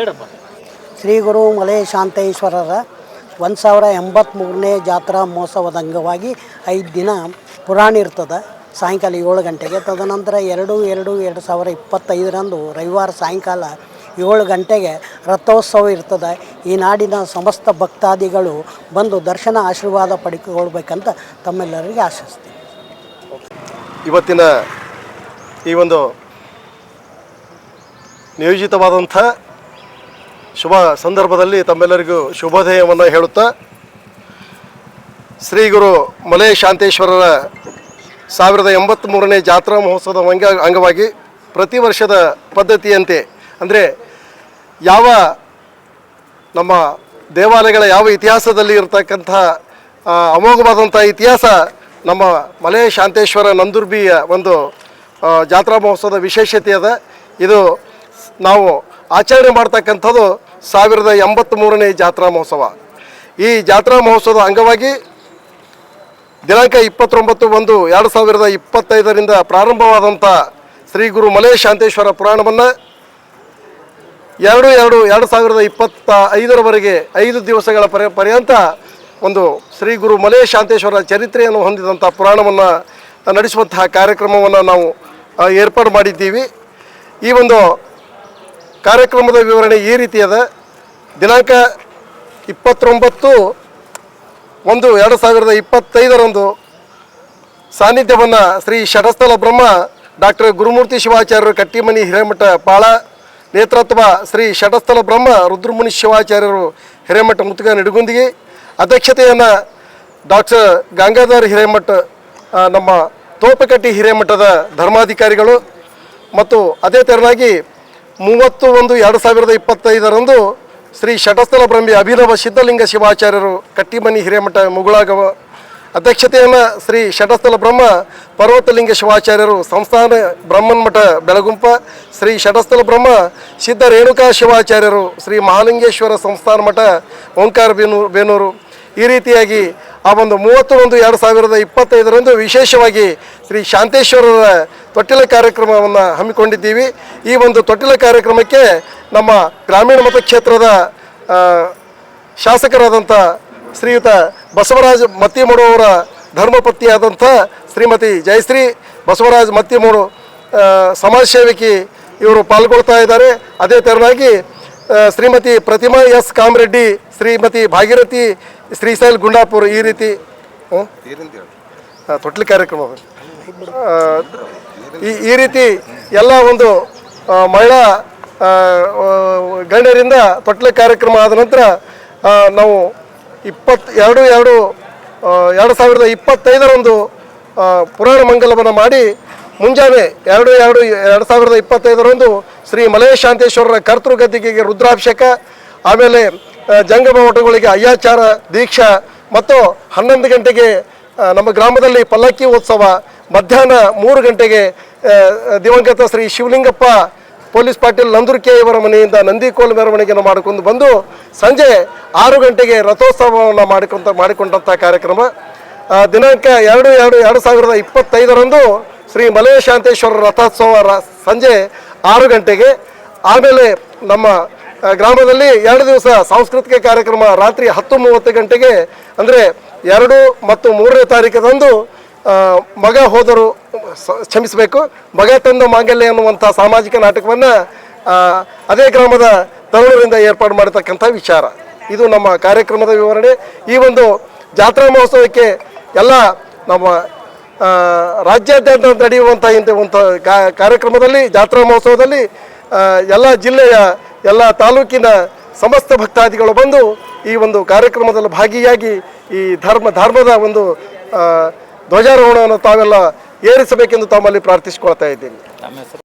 ಹೇಳಪ್ಪ. ಶ್ರೀ ಗುರು ಮಲೆ ಶಾಂತೇಶ್ವರರ ಒಂದು ಸಾವಿರ ಎಂಬತ್ತ್ಮೂರನೇ ಜಾತ್ರಾ ಮಹೋತ್ಸವದ ಅಂಗವಾಗಿ ಐದು ದಿನ ಪುರಾಣ ಇರ್ತದೆ. ಸಾಯಂಕಾಲ ಏಳು ಗಂಟೆಗೆ. ತದನಂತರ ಎರಡು ಎರಡು ಎರಡು ಸಾವಿರ ಇಪ್ಪತ್ತೈದರಂದು ರವಿವಾರ ಸಾಯಂಕಾಲ ಏಳು ಗಂಟೆಗೆ ರಥೋತ್ಸವ ಇರ್ತದೆ. ಈ ನಾಡಿನ ಸಮಸ್ತ ಭಕ್ತಾದಿಗಳು ಬಂದು ದರ್ಶನ ಆಶೀರ್ವಾದ ಪಡ್ಕೊಳ್ಬೇಕಂತ ತಮ್ಮೆಲ್ಲರಿಗೆ ಆಶಿಸ್ತೀನಿ. ಇವತ್ತಿನ ಈ ಒಂದು ನಿಯೋಜಿತವಾದಂಥ ಶುಭ ಸಂದರ್ಭದಲ್ಲಿ ತಮ್ಮೆಲ್ಲರಿಗೂ ಶುಭೋದಯವನ್ನು ಹೇಳುತ್ತಾ, ಶ್ರೀ ಗುರು ಮಲೇ ಶಾಂತೇಶ್ವರರ ಸಾವಿರದ ಎಂಬತ್ತ್ಮೂರನೇ ಜಾತ್ರಾ ಮಹೋತ್ಸವದ ಅಂಗ, ಅಂಗವಾಗಿ ಪ್ರತಿ ವರ್ಷದ ಪದ್ಧತಿಯಂತೆ, ಅಂದರೆ ಯಾವ ನಮ್ಮ ದೇವಾಲಯಗಳ ಯಾವ ಇತಿಹಾಸದಲ್ಲಿ ಇರತಕ್ಕಂಥ ಅಮೋಘವಾದಂಥ ಇತಿಹಾಸ ನಮ್ಮ ಮಲೆ ಶಾಂತೇಶ್ವರ ನಂದುರ್ಬಿಯ ಒಂದು ಜಾತ್ರಾ ಮಹೋತ್ಸವದ ವಿಶೇಷತೆ ಅದ. ಇದು ನಾವು ಆಚರಣೆ ಮಾಡ್ತಕ್ಕಂಥದ್ದು ಸಾವಿರದ ಎಂಬತ್ತ್ಮೂರನೇ ಜಾತ್ರಾ ಮಹೋತ್ಸವ. ಈ ಜಾತ್ರಾ ಮಹೋತ್ಸವದ ಅಂಗವಾಗಿ ದಿನಾಂಕ ಇಪ್ಪತ್ತೊಂಬತ್ತು ಒಂದು ಎರಡು ಸಾವಿರದ ಇಪ್ಪತ್ತೈದರಿಂದ ಪ್ರಾರಂಭವಾದಂಥ ಶ್ರೀ ಗುರು ಮಲೆ ಶಾಂತೇಶ್ವರ ಪುರಾಣವನ್ನು ಎರಡು ಎರಡು ಎರಡು ಸಾವಿರದ ಇಪ್ಪತ್ತ ಐದರವರೆಗೆ ಐದು ದಿವಸಗಳ ಪರ್ಯ ಪರ್ಯಂತ ಒಂದು ಶ್ರೀ ಗುರು ಮಲೆ ಶಾಂತೇಶ್ವರ ಚರಿತ್ರೆಯನ್ನು ಹೊಂದಿದಂಥ ಪುರಾಣವನ್ನು ನಡೆಸುವಂತಹ ಕಾರ್ಯಕ್ರಮವನ್ನು ನಾವು ಏರ್ಪಾಡು ಮಾಡಿದ್ದೀವಿ. ಈ ಒಂದು ಕಾರ್ಯಕ್ರಮದ ವಿವರಣೆ ಈ ರೀತಿಯದ. ದಿನಾಂಕ ಇಪ್ಪತ್ತೊಂಬತ್ತು ಒಂದು ಎರಡು ಸಾವಿರದ ಇಪ್ಪತ್ತೈದರಂದು ಸಾನ್ನಿಧ್ಯವನ್ನು ಶ್ರೀ ಷಟಸ್ಥಲ ಬ್ರಹ್ಮ ಡಾಕ್ಟರ್ ಗುರುಮೂರ್ತಿ ಶಿವಾಚಾರ್ಯರು ಕಟ್ಟಿಮನಿ ಹಿರೇಮಠ ಪಾಳ, ನೇತೃತ್ವ ಶ್ರೀ ಷಟಸ್ಥಲ ಬ್ರಹ್ಮ ರುದ್ರಮುನಿ ಶಿವಾಚಾರ್ಯರು ಹಿರೇಮಠ ಮುತ್ತುಗ ನಿಡುಗುಂದಿಗೆ. ಅಧ್ಯಕ್ಷತೆಯನ್ನು ಡಾಕ್ಟರ್ ಗಂಗಾಧರ್ ಹಿರೇಮಠ ನಮ್ಮ ತೋಪಕಟ್ಟಿ ಹಿರೇಮಠದ ಧರ್ಮಾಧಿಕಾರಿಗಳು ಮತ್ತು ಅದೇ ತೆರನಾಗಿ ಮೂವತ್ತು ಒಂದು ಎರಡು ಸಾವಿರದ ಇಪ್ಪತ್ತೈದರಂದು ಶ್ರೀ ಷಟಸ್ಥಲ ಬ್ರಹ್ಮಿ ಅಭಿನವ ಸಿದ್ಧಲಿಂಗ ಶಿವಾಚಾರ್ಯರು ಕಟ್ಟಿಮನಿ ಹಿರೇಮಠ ಮುಗುಳಾಗವ. ಅಧ್ಯಕ್ಷತೆಯನ್ನು ಶ್ರೀ ಷಟಸ್ಥಲ ಬ್ರಹ್ಮ ಪರ್ವತಲಿಂಗ ಶಿವಾಚಾರ್ಯರು ಸಂಸ್ಥಾನ ಬ್ರಹ್ಮನ್ ಮಠ ಬೆಳಗುಂಪ, ಶ್ರೀ ಷಟಸ್ಥಲ ಬ್ರಹ್ಮ ಸಿದ್ಧ ರೇಣುಕಾ ಶಿವಾಚಾರ್ಯರು ಶ್ರೀ ಮಹಾಲಿಂಗೇಶ್ವರ ಸಂಸ್ಥಾನ ಮಠ ಓಂಕಾರ ಬೇನೂರು ಈ ರೀತಿಯಾಗಿ ಆ ಒಂದು ಮೂವತ್ತು ಒಂದು ಎರಡು ಸಾವಿರದ ಇಪ್ಪತ್ತೈದರಂದು ವಿಶೇಷವಾಗಿ ಶ್ರೀ ಶಾಂತೇಶ್ವರರ ತೊಟ್ಟಿಲ ಕಾರ್ಯಕ್ರಮವನ್ನು ಹಮ್ಮಿಕೊಂಡಿದ್ದೀವಿ. ಈ ಒಂದು ತೊಟ್ಟಿಲ ಕಾರ್ಯಕ್ರಮಕ್ಕೆ ನಮ್ಮ ಗ್ರಾಮೀಣ ಮತಕ್ಷೇತ್ರದ ಶಾಸಕರಾದಂಥ ಶ್ರೀಯುತ ಬಸವರಾಜ ಮತ್ತಿಮೂಡುವವರ ಧರ್ಮಪತ್ನಿಯಾದಂಥ ಶ್ರೀಮತಿ ಜಯಶ್ರೀ ಬಸವರಾಜ್ ಮತ್ತಿಮೂಡು ಸಮಾಜ ಸೇವಕಿ ಇವರು ಪಾಲ್ಗೊಳ್ತಾ ಇದ್ದಾರೆ. ಅದೇ ತೆರನಾಗಿ ಶ್ರೀಮತಿ ಪ್ರತಿಮಾ ಎಸ್. ಕಾಮರೆಡ್ಡಿ ಶ್ರೀಮತಿ ಭಾಗೀರಥಿ ಶ್ರೀಶೈಲ್ ಗುಂಡಾಪುರ್ ಈ ರೀತಿ ತೊಟ್ಲಿ ಕಾರ್ಯಕ್ರಮ. ಈ ಈ ರೀತಿ ಎಲ್ಲ ಒಂದು ಮಹಿಳಾ ಗಣ್ಯರಿಂದ ತೊಟ್ಲೆ ಕಾರ್ಯಕ್ರಮ ಆದ ನಂತರ ನಾವು ಇಪ್ಪತ್ತು, ಎರಡು ಎರಡು ಎರಡು ಸಾವಿರದ ಇಪ್ಪತ್ತೈದರಂದು ಪುರಾಣ ಮಂಗಲವನ್ನು ಮಾಡಿ, ಮುಂಜಾನೆ ಎರಡು ಎರಡು ಎರಡು ಸಾವಿರದ ಇಪ್ಪತ್ತೈದರಂದು ಶ್ರೀ ಕರ್ತೃ ಗದ್ದಿಗೆಗೆ ರುದ್ರಾಭಿಷೇಕ, ಆಮೇಲೆ ಜಂಗಮ ಮಠಗಳಿಗೆ ಅಯ್ಯಾಚಾರ, ದೀಕ್ಷಾ ಮತ್ತು ಹನ್ನೊಂದು ಗಂಟೆಗೆ ನಮ್ಮ ಗ್ರಾಮದಲ್ಲಿ ಪಲ್ಲಕ್ಕಿ ಉತ್ಸವ, ಮಧ್ಯಾಹ್ನ ಮೂರು ಗಂಟೆಗೆ ದಿವಂಗತ ಶ್ರೀ ಶಿವಲಿಂಗಪ್ಪ ಪೊಲೀಸ್ ಪಾಟೀಲ್ ನಂದುರ್ಕೆ ಇವರ ಮನೆಯಿಂದ ನಂದಿಕೋಲ್ ಮೆರವಣಿಗೆಯನ್ನು ಮಾಡಿಕೊಂಡು ಬಂದು ಸಂಜೆ ಆರು ಗಂಟೆಗೆ ರಥೋತ್ಸವವನ್ನು ಮಾಡಿಕೊಂತ, ಮಾಡಿಕೊಂಡಂಥ ಕಾರ್ಯಕ್ರಮ. ದಿನಾಂಕ ಎರಡು ಎರಡು ಎರಡು ಸಾವಿರದ ಇಪ್ಪತ್ತೈದರಂದು ಶ್ರೀ ಮಲೇಶಾಂತೇಶ್ವರ ರಥೋತ್ಸವ ರ- ಸಂಜೆ ಆರು ಗಂಟೆಗೆ. ಆಮೇಲೆ ನಮ್ಮ ಗ್ರಾಮದಲ್ಲಿ ಎರಡು ದಿವಸ ಸಾಂಸ್ಕೃತಿಕ ಕಾರ್ಯಕ್ರಮ ರಾತ್ರಿ ಹತ್ತು ಮೂವತ್ತು ಗಂಟೆಗೆ, ಅಂದರೆ ಎರಡು ಮತ್ತು ಮೂರನೇ ತಾರೀಕದಂದು ಮಗ ಹೋದರು ಕ್ಷಮಿಸಬೇಕು, ಮಗ ತಂದ ಮಾಂಗಲ್ಯ ಅನ್ನುವಂಥ ಸಾಮಾಜಿಕ ನಾಟಕವನ್ನು ಅದೇ ಗ್ರಾಮದ ತರುಣರಿಂದ ಏರ್ಪಾಡು ಮಾಡತಕ್ಕಂಥ ವಿಚಾರ. ಇದು ನಮ್ಮ ಕಾರ್ಯಕ್ರಮದ ವಿವರಣೆ. ಈ ಒಂದು ಜಾತ್ರಾ ಮಹೋತ್ಸವಕ್ಕೆ ಎಲ್ಲ ನಮ್ಮ ರಾಜ್ಯಾದ್ಯಂತ ನಡೆಯುವಂಥ ಇಂಥ ಒಂದು ಕಾರ್ಯಕ್ರಮದಲ್ಲಿ, ಜಾತ್ರಾ ಮಹೋತ್ಸವದಲ್ಲಿ ಎಲ್ಲ ಜಿಲ್ಲೆಯ ಎಲ್ಲ ತಾಲೂಕಿನ ಸಮಸ್ತ ಭಕ್ತಾದಿಗಳು ಬಂದು ಈ ಒಂದು ಕಾರ್ಯಕ್ರಮದಲ್ಲಿ ಭಾಗಿಯಾಗಿ ಈ ಧರ್ಮ, ಧರ್ಮದ ಒಂದು ಧ್ವಜಾರೋಹಣವನ್ನು ತಾವೆಲ್ಲ ಏರಿಸಬೇಕೆಂದು ತಮ್ಮಲ್ಲಿ ಪ್ರಾರ್ಥಿಸಿಕೊಳ್ತಾ ಇದ್ದೀನಿ.